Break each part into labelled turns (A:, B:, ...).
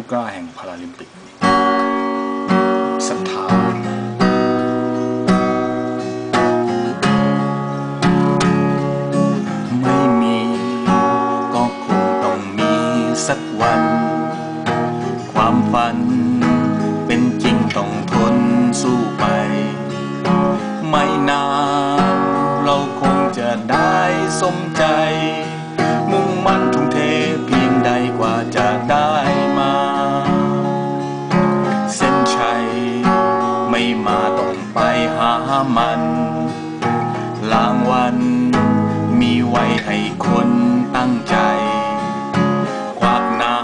A: ผู้กล้าแห่งพาราลิมปิกศรัทธาไม่มีก็คงต้องมีสักวัน ความฝันเป็นจริงต้องทนสู้ไป ไม่นานเราคงจะได้สม มันลางวันมีไว้ให้คนตั้งใจ ควักน้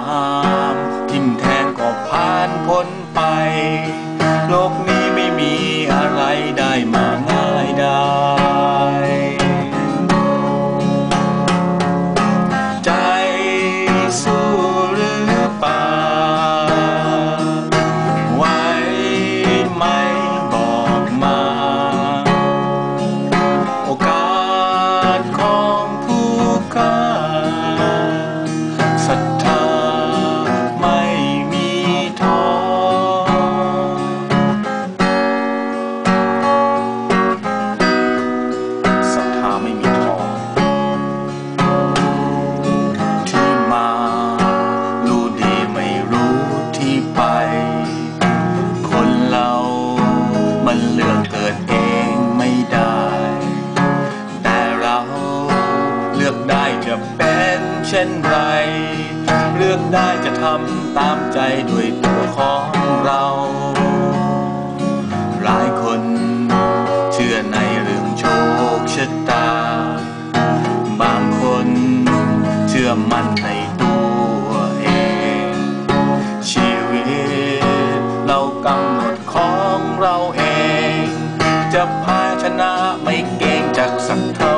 A: ำทิ่มแทงก็ผ่านพ้นไป โลกนี้ เลือกได้จะทำตามใจด้วยตัวของเรา หลายคนเชื่อในเรื่องโชคชะตา บางคนเชื่อมั่นในตัวเอง ชีวิตเรากำหนดของเราเอง จะพาชนะไม่เก่งจากสักเท่า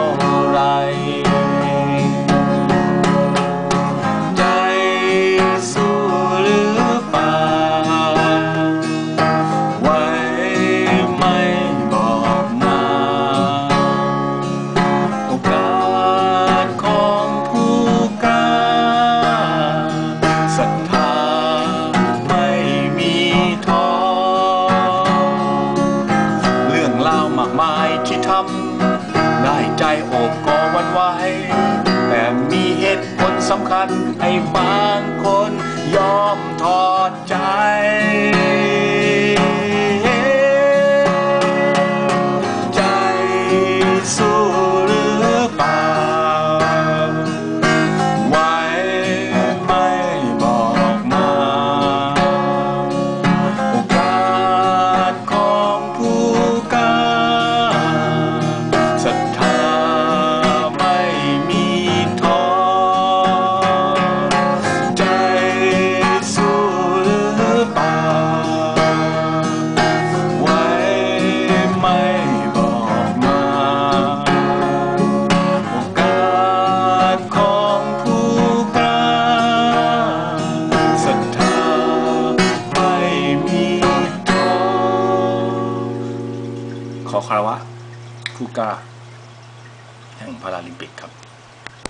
A: โอบกอวันไหวแต่มีเหตุผลสำคัญให้บางคนยอมถอดใจ ขอคารวะผู้กล้าแห่งพาราลิมปิกครับ